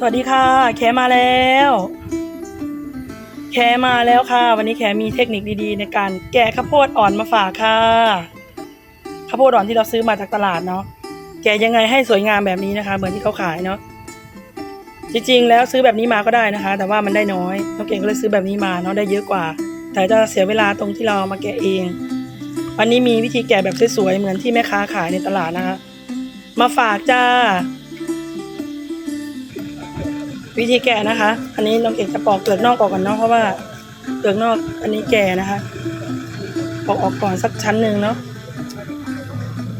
สวัสดีค่ะ แขมาแล้ว แขมาแล้วค่ะ วันนี้แขมีเทคนิคดีๆ ในการแกะข้าวโพดอ่อนมาฝากค่ะ ข้าวโพดอ่อนที่เราซื้อมาจากตลาดเนาะ แกะยังไงให้สวยงามแบบนี้นะคะ เหมือนที่เขาขายเนาะ จริงๆ แล้วซื้อแบบนี้มาก็ได้นะคะ แต่ว่ามันได้น้อยน้องเก่งก็เลยซื้อแบบนี้มาเนาะได้เยอะกว่า แต่จะเสียเวลาตรงที่เราเอามาแกะเอง วันนี้มีวิธีแกะแบบสวยๆ เหมือนที่แม่ค้าขายในตลาดนะคะ มาฝากจ้า วิธีแกะนะคะ อันนี้น้องเอกจะปอกเปลือกนอกออกก่อนเนาะเพราะว่าเปลือกนอกอันนี้แก่นะคะปอกออกก่อนสักชั้นหนึ่งเนาะ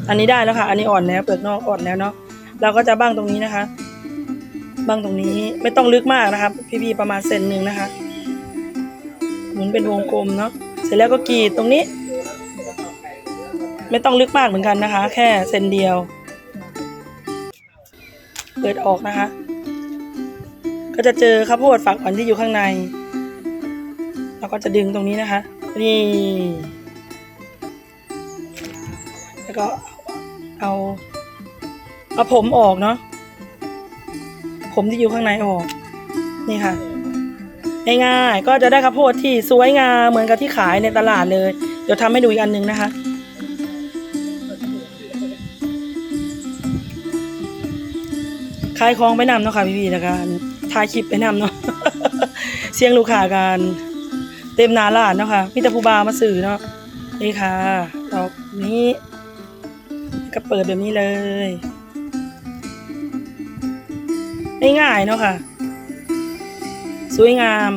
อันนี้ได้แล้วค่ะ อันนี้อ่อนแล้วเปลือกนอกอ่อนแล้วเนาะเราก็จะบ้างตรงนี้นะคะ บ้างตรงนี้ไม่ต้องลึกมากนะครับพี่ๆประมาณเซนหนึ่งนะคะ หมุนเป็นวงกลมเนาะเสร็จแล้วก็กรีดตรงนี้ ไม่ต้องลึกมากเหมือนกันนะคะ แค่เซนเดียว เปิดออกนะคะ ก็จะเจอข้าวโพดฝักอ่อนที่อยู่ข้างใน เราก็จะดึงตรงนี้นะคะ นี่ แล้วก็เอาเอาผมออกเนาะผมที่อยู่ข้างในออก นี่ค่ะง่ายๆก็จะได้ข้าวโพดที่สวยงามเหมือนกับที่ขายในตลาดเลย เดี๋ยวทำให้ดูอีกอันหนึงนะคะขายของไปนำเนาะค่ะพี่ๆแล้วกัน ถ่ายคลิปไปนำเนาะเสียงลูกค้ากันเต็มนาร้านเนาะค่ะมีแต่ผู้บาวมาสื่อเนาะนี่ค่ะดอกนี้ก็เปิดแบบนี้เลยง่ายๆเนาะค่ะ สวยงาม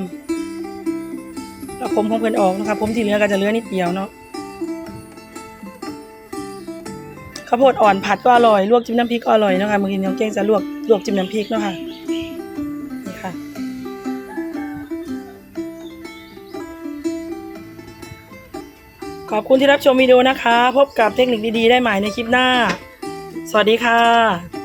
แล้วผมของเพื่อนออกนะคะผมที่เหลือก็จะเหลือนิดเดียวเนาะข้าวโพดอ่อนผัดก็อร่อย ลวกจิ้มน้ำพริกก็อร่อยนะคะบางทีน้องเก้งจะลวกลวกจิ้มน้ำพริกเนาะค่ะ ค่ะขอบคุณที่รับชมวิดีโอนะคะ พบกับเทคนิคดีๆ ได้ใหม่ในคลิปหน้า สวัสดีค่ะ